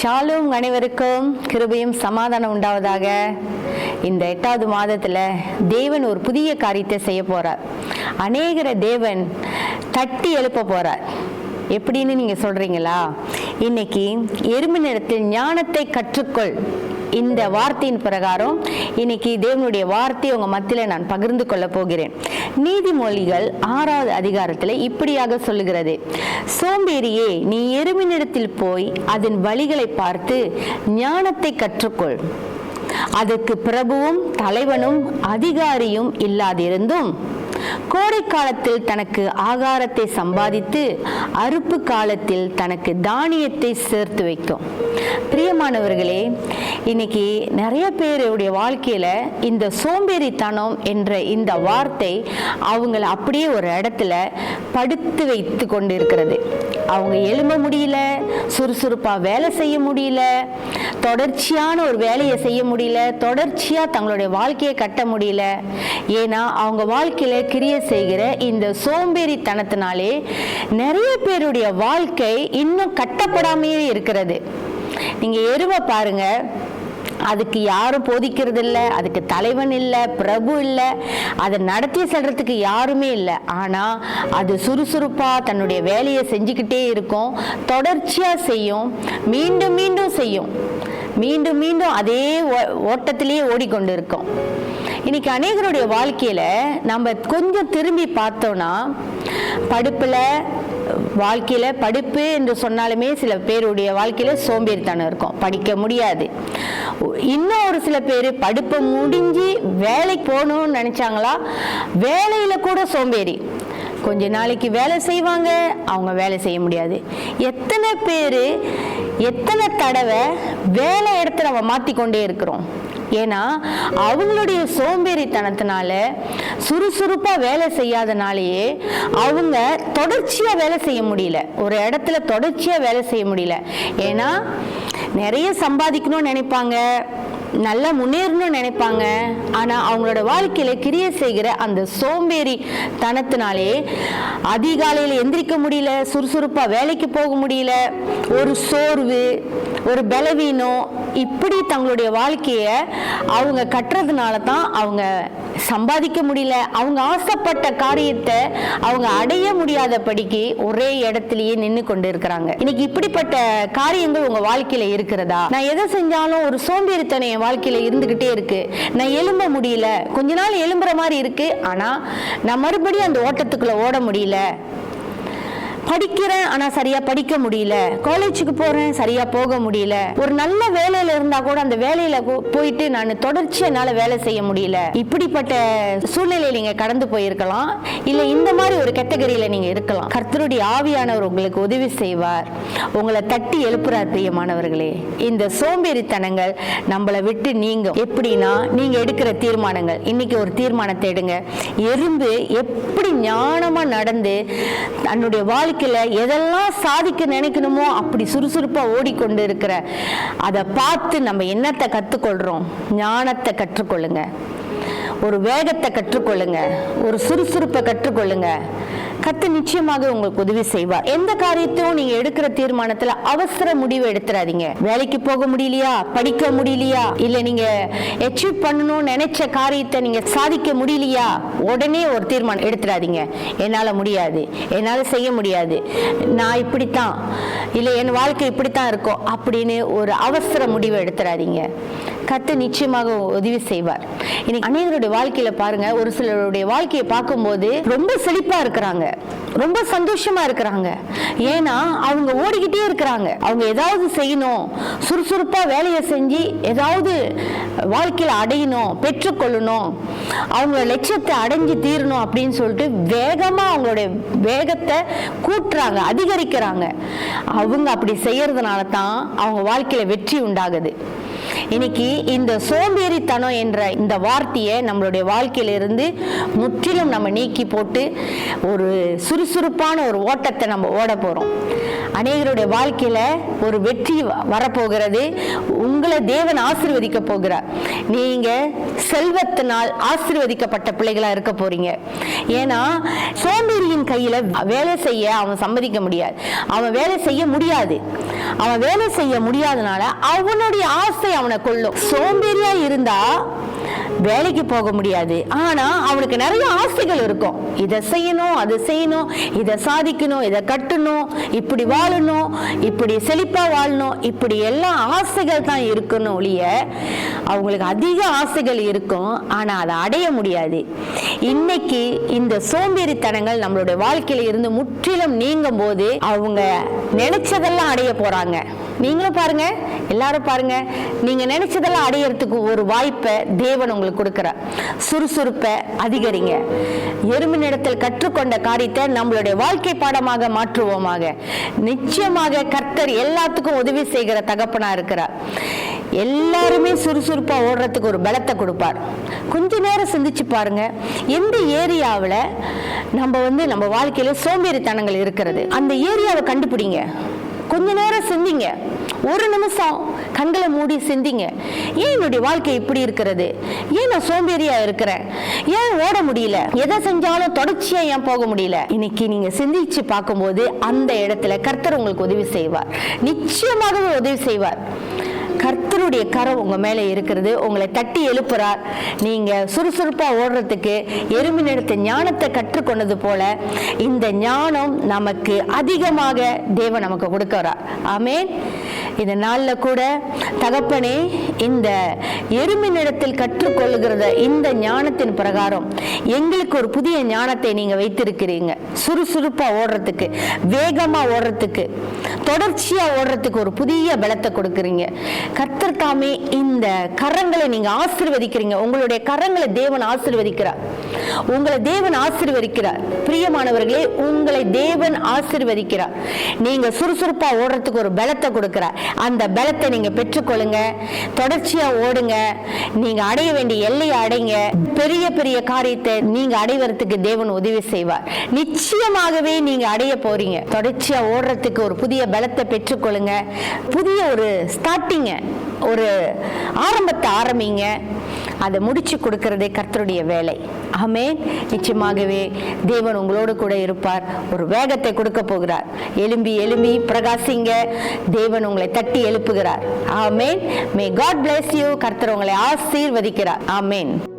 ஷாலும் அனைவருக்கும் கிருபையும் சமாதானம் உண்டாவதாக. இந்த எட்டாவது மாதத்தில் தேவன் ஒரு புதிய காரியத்தை செய்ய போகிறார் அநேகரை தேவன் தட்டி எழுப்ப போகிறார் எப்படின்னு நீங்கள் சொல்கிறீங்களா இன்னைக்கு எறும்பு நிறத்தில் ஞானத்தை கற்றுக்கொள். இந்த வார்த்தையின் பிரகாரம் இன்னைக்கு தேவனுடைய வார்த்தையை உங்க மத்தியில நான் பகிர்ந்து கொள்ள போகிறேன். நீதிமொழிகள் ஆறாவது அதிகாரத்தில் இப்படியாக சொல்லுகிறது. சோம்பேறியே நீ எருமினிடத்தில் போய் அதன் வழிகளை பார்த்து ஞானத்தை கற்றுக்கொள். அதற்கு பிரபுவும் தலைவனும் அதிகாரியும் இல்லாதிருந்தும் கோடை காலத்தில் தனக்கு ஆகாரத்தை சம்பாதித்து அறுப்பு காலத்தில் தனக்கு தானியத்தை சேர்த்து வைக்கும் பிரியமானவர்களே இன்னைக்கு நிறைய பேருடைய வாழ்க்கையில இந்த சோம்பேறித்தனம் என்ற இந்த வார்த்தை அவங்களை அப்படியே ஒரு இடத்துல படுத்து வைத்து கொண்டிருக்கிறது. அவங்க எழும்ப முடியல சுறுசுறுப்பாக வேலை செய்ய முடியல தொடர்ச்சியான ஒரு வேலையை செய்ய முடியல தொடர்ச்சியாக தங்களுடைய வாழ்க்கையை கட்ட முடியல. ஏன்னா அவங்க வாழ்க்கையில் கிரிய செய்கிற இந்த சோம்பேறித்தனத்தினாலே நிறைய பேருடைய வாழ்க்கை இன்னும் கட்டப்படாமையே இருக்கிறது. நீங்கள் எருவை பாருங்க. அதுக்கு யாரும் போதிக்கிறது இல்லை அதுக்கு தலைவன் இல்லை பிரபு இல்லை அதை நடத்தி செல்றதுக்கு யாருமே இல்லை. ஆனால் அது சுறுசுறுப்பாக தன்னுடைய வேலையை செஞ்சுக்கிட்டே இருக்கும். தொடர்ச்சியாக செய்யும். மீண்டும் மீண்டும் செய்யும். மீண்டும் மீண்டும் அதே ஓ- ஓட்டத்திலேயே ஓடிக்கொண்டு இருக்கும். இன்னைக்கு அநேகருடைய வாழ்க்கையில் நம்ம கொஞ்சம் திரும்பி பார்த்தோன்னா படுப்பில் வாழ்க்கையில் படிப்பு என்று சொன்னாலுமே சில பேருடைய வாழ்க்கையில் சோம்பேறித்தனம் இருக்கும். படிக்க முடியாது. இன்னும் ஒரு சில பேர் படிப்பை முடிஞ்சு வேலைக்கு போகணும்னு நினச்சாங்களா? வேலையில் கூட சோம்பேறி. கொஞ்ச நாளைக்கு வேலை செய்வாங்க அவங்க வேலை செய்ய முடியாது. எத்தனை பேர் எத்தனை தடவை வேலை இடத்த நம்ம மாற்றிக்கொண்டே இருக்கிறோம்? ஏன்னா அவங்களுடைய சோம்பேறித்தனத்தினால சுறுசுறுப்பாக வேலை செய்யாதனாலேயே அவங்க தொடர்ச்சியாக வேலை செய்ய முடியல. ஒரு இடத்துல தொடர்ச்சியாக வேலை செய்ய முடியல. ஏன்னா நிறைய சம்பாதிக்கணும்னு நினைப்பாங்க நல்லா முன்னேறணும்னு நினைப்பாங்க ஆனால் அவங்களோட வாழ்க்கையில் கிரிய செய்கிற அந்த சோம்பேறி தனத்தினாலே அதிகாலையில் எந்திரிக்க முடியல சுறுசுறுப்பாக வேலைக்கு போக முடியல ஒரு சோர்வு ஒரு பலவீனம் இப்படி தங்களுடைய வாழ்க்கையை அவங்க கட்டுறதுனால தான் அவங்க சம்பாதிக்க முடியல. அவங்க ஆசைப்பட்ட காரியத்தை அவங்க அடைய முடியாதபடிக்கு ஒரே இடத்துலயே நின்று கொண்டு இருக்கிறாங்க இன்னைக்கு இப்படிப்பட்ட காரியங்கள் உங்க வாழ்க்கையில இருக்கிறதா? நான் எதை செஞ்சாலும் ஒரு சோம்பேறித்தனம் என் வாழ்க்கையில இருந்துகிட்டே இருக்கு. நான் எழும்ப முடியல. கொஞ்ச நாள் எலும்புற மாதிரி இருக்கு. ஆனா நான் மறுபடியும் அந்த ஓட்டத்துக்குள்ள ஓட முடியல. படிக்கிறேன் ஆனா சரியா படிக்க முடியல. காலேஜுக்கு போறேன் சரியா போக முடியல. ஒரு நல்ல வேலையில இருந்தா கூட அந்த வேலையில போ- போயிட்டு நான் தொடர்ச்சி என்னால வேலை செய்ய முடியல. இப்படிப்பட்ட சூழ்நிலையில நீங்க கடந்து போயிருக்கலாம். இல்ல இந்த மாதிரி ஒரு கேட்டகரியில நீங்க இருக்கலாம். கர்த்தருடைய ஆவியானவர் உங்களுக்கு உதவி செய்வார். உங்களை தட்டி எழுப்புறார் பிரியமானவர்களே. இந்த சோம்பேறித்தனங்கள் நம்மளை விட்டு நீங்கும். எப்படின்னா நீங்க எடுக்கிற தீர்மானங்கள். இன்னைக்கு ஒரு தீர்மானத்தை எடுங்க. எறும்பு எப்படி ஞானமா நடந்து தன்னுடைய வாழ்க்கையில் எதெல்லாம் சாதிக்க நினைக்கணுமோ அப்படி சுறுசுறுப்பா ஓடிக்கொண்டு இருக்கிற அதை பார்த்து நம்ம என்னத்தை கத்துக்கொள்றோம்? ஞானத்தை கற்றுக்கொள்ளுங்க. ஒரு வேகத்தை கற்றுக்கொள்ளுங்க. ஒரு சுறுசுறுப்பை கற்றுக்கொள்ளுங்க. கத்து நிச்சயமாக உங்களுக்கு உதவி செய்வார். எந்த காரியத்தையும் நீங்க எடுக்கிற தீர்மானத்துல அவசர முடிவு எடுத்துறாதீங்க. வேலைக்கு போக முடியலையா? படிக்க முடியலையா? இல்ல நீங்க அச்சீவ் பண்ணணும்னு நினைச்ச காரியத்தை நீங்க சாதிக்க முடியலையா? உடனே ஒரு தீர்மானம் எடுத்துறாதீங்க. என்னால முடியாது. என்னால செய்ய முடியாது. நான் இப்படித்தான். இல்ல என் வாழ்க்கை இப்படித்தான் இருக்கும். அப்படின்னு ஒரு அவசர முடிவு எடுத்துறாதீங்க. கத்து நிச்சயமாக உதவி செய்வார். இன்னைக்கு அநேகருடைய வாழ்க்கையில பாருங்க ஒரு சிலருடைய வாழ்க்கையை பார்க்கும்போது ரொம்ப செழிப்பா இருக்கிறாங்க. ரொம்ப சந்தோஷமா இருக்கிறாங்க. ஏன்னா அவங்க ஓடிக்கிட்டே இருக்கிறாங்க. அவங்க ஏதாவது செய்யணும். சுறுசுறுப்பா வேலையை செஞ்சு ஏதாவது வாழ்க்கையில அடையணும் பெற்றுக்கொள்ளணும். அவங்க லட்சியத்தை அடைஞ்சு தீரணும் அப்படின்னு சொல்லிட்டு வேகமா அவங்களுடைய வேகத்தை கூட்டுறாங்க அதிகரிக்கிறாங்க. அவங்க அப்படி செய்யறதுனால தான் அவங்க வாழ்க்கையில வெற்றி உண்டாகுது. இன்னைக்கு இந்த சோம்பேறித்தனம் என்ற இந்த வார்த்தையை நம்மளுடைய வாழ்க்கையிலிருந்து முற்றிலும் நம்ம நீக்கி போட்டு ஒரு சுறுசுறுப்பான ஒரு ஓட்டத்தை நம்ம ஓட போகிறோம் அநேகருடைய வாழ்க்கையில் ஒரு வெற்றி வ- வரப்போகிறது. உங்களை தேவன் ஆசிர்வதிக்க போகிறார். நீங்கள் செல்வத்தினால் ஆசிர்வதிக்கப்பட்ட பிள்ளைகளாக இருக்க போறீங்க. ஏன்னா சோம்பேறியின் கையில் வேலை செய்ய அவன் சம்மதிக்க முடியாது. அவன் வேலை செய்ய முடியாது. அவன் வேலை செய்ய முடியாதனால அவனுடைய ஆசை அவனை கொள்ளும் சோம்பேறியா இருந்தா வேலைக்கு போக முடியாது. ஆனா அவனுக்கு நிறைய ஆசைகள் இருக்கும். இதை செய்யணும் அதை செய்யணும் இதை சாதிக்கணும் இதை கட்டணும் இப்படி வாழணும் இப்படி செழிப்பா வாழணும் இப்படி எல்லா ஆசைகள் தான் இருக்கணும் ஒழிய அவங்களுக்கு அதிக ஆசைகள் இருக்கும். ஆனா அதை அடைய முடியாது. இன்னைக்கு இந்த சோம்பேறித்தனங்கள் நம்மளுடைய வாழ்க்கையில இருந்து முற்றிலும் நீங்கும் போது அவங்க நினைச்சதெல்லாம் அடைய போறாங்க. நீங்களும் பாருங்க எல்லாரும் பாருங்க. நீங்க நினைச்சதெல்லாம் அடையறதுக்கு ஒரு வாய்ப்பை தேவன் உங்களுக்கு கொடுக்கிறார். சுறுசுறுப்பை அதிகரிங்க. எறும்பினிடத்தில் கற்றுக்கொண்ட காரியத்தை நம்மளுடைய வாழ்க்கை பாடமாக மாற்றுவோமாக. நிச்சயமாக கர்த்தர் எல்லாத்துக்கும் உதவி செய்கிற தகப்பனா இருக்கிறார். எல்லாருமே சுறுசுறுப்பா ஓடுறதுக்கு ஒரு பலத்தை கொடுப்பார். கொஞ்ச நேரம் சிந்திச்சு பாருங்க. எந்த ஏரியாவில் நம்ம வந்து நம்ம வாழ்க்கையில சோம்பேறித்தனங்கள் இருக்கிறது? அந்த ஏரியாவை கண்டுபிடிங்க. கொஞ்ச நேரம் சிந்திங்க. ஒரு நிமிஷம் கண்களை மூடி சிந்திங்க. ஏன் என்னுடைய வாழ்க்கை இப்படி இருக்கிறது? ஏன் நான் சோம்பேறியா இருக்கிறேன்? ஏன் ஓட முடியல? எதை செஞ்சாலும் தொடர்ச்சியா ஏன் போக முடியல? இன்னைக்கு நீங்க சிந்திச்சு பார்க்கும்போது அந்த இடத்துல கர்த்தர் உங்களுக்கு உதவி செய்வார். நிச்சயமாகவே உதவி செய்வார். கர்த்தருடைய கரம் உங்க மேல இருக்கிறது. உங்களை தட்டி எழுப்புறார். நீங்க சுறுசுறுப்பா ஓடுறதுக்கு எறும்பினிடத்த ஞானத்தை கற்றுக்கொண்டது போல இந்த ஞானம் நமக்கு அதிகமாக தேவன் நமக்கு கொடுக்கிறார். ஆமேன். இந்த நாள்ல கூட தகப்பனே இந்த எறும்பினிடத்தில் கற்றுக்கொள்ளுகிறத இந்த ஞானத்தின் பிரகாரம் எங்களுக்கு ஒரு புதிய ஞானத்தை நீங்க வைத்திருக்கிறீங்க. சுறுசுறுப்பா ஓடுறதுக்கு வேகமா ஓடுறதுக்கு. தொடர்ச்சியாக ஓடுறதுக்கு ஒரு புதிய பலத்தை கொடுக்குறீங்க. கர்த்தர் இந்த கரங்களை நீங்கள் ஆசிர்வதிக்கிறீங்க. உங்களுடைய கரங்களை தேவன் ஆசிர்வதிக்கிறார். உங்களை தேவன் ஆசிர்வதிக்கிறார். பிரியமானவர்களே உங்களை தேவன் ஆசிர்வதிக்கிறார். நீங்கள் சுறுசுறுப்பாக ஓடுறதுக்கு ஒரு பலத்தை கொடுக்குறார். அந்த பலத்தை நீங்கள் பெற்றுக்கொள்ளுங்க. தொடர்ச்சியாக ஓடுங்க. நீங்கள் அடைய வேண்டிய எல்லையை அடைங்க. பெரிய பெரிய காரியத்தை நீங்க அடைவதற்கு தேவன் உதவி செய்வார். நிச்சயமாகவே நீங்க அடைய போறீங்க. தொடர்ச்சியா ஓடுறதுக்கு ஒரு புதிய பலத்தை பெற்றுக்கொள்ளுங்க. புதிய ஒரு ஸ்டார்டிங்க ஒரு ஆரம்பத்தை ஆரம்பிங்க. அதை முடிச்சு கொடுக்கறதே கர்த்தருடைய வேலை. ஆமே நிச்சயமாகவே தேவன் உங்களோடு கூட இருப்பார். ஒரு வேகத்தை கொடுக்க போகிறார். எலும்பி எலும்பி பிரகாசிங்க. தேவன் உங்களை தட்டி எழுப்புகிறார். ஆமேன். மே காட் பிளஸ் யூ கர்த்தர் உங்களை ஆசீர்வதிக்கிறார். ஆமேன்.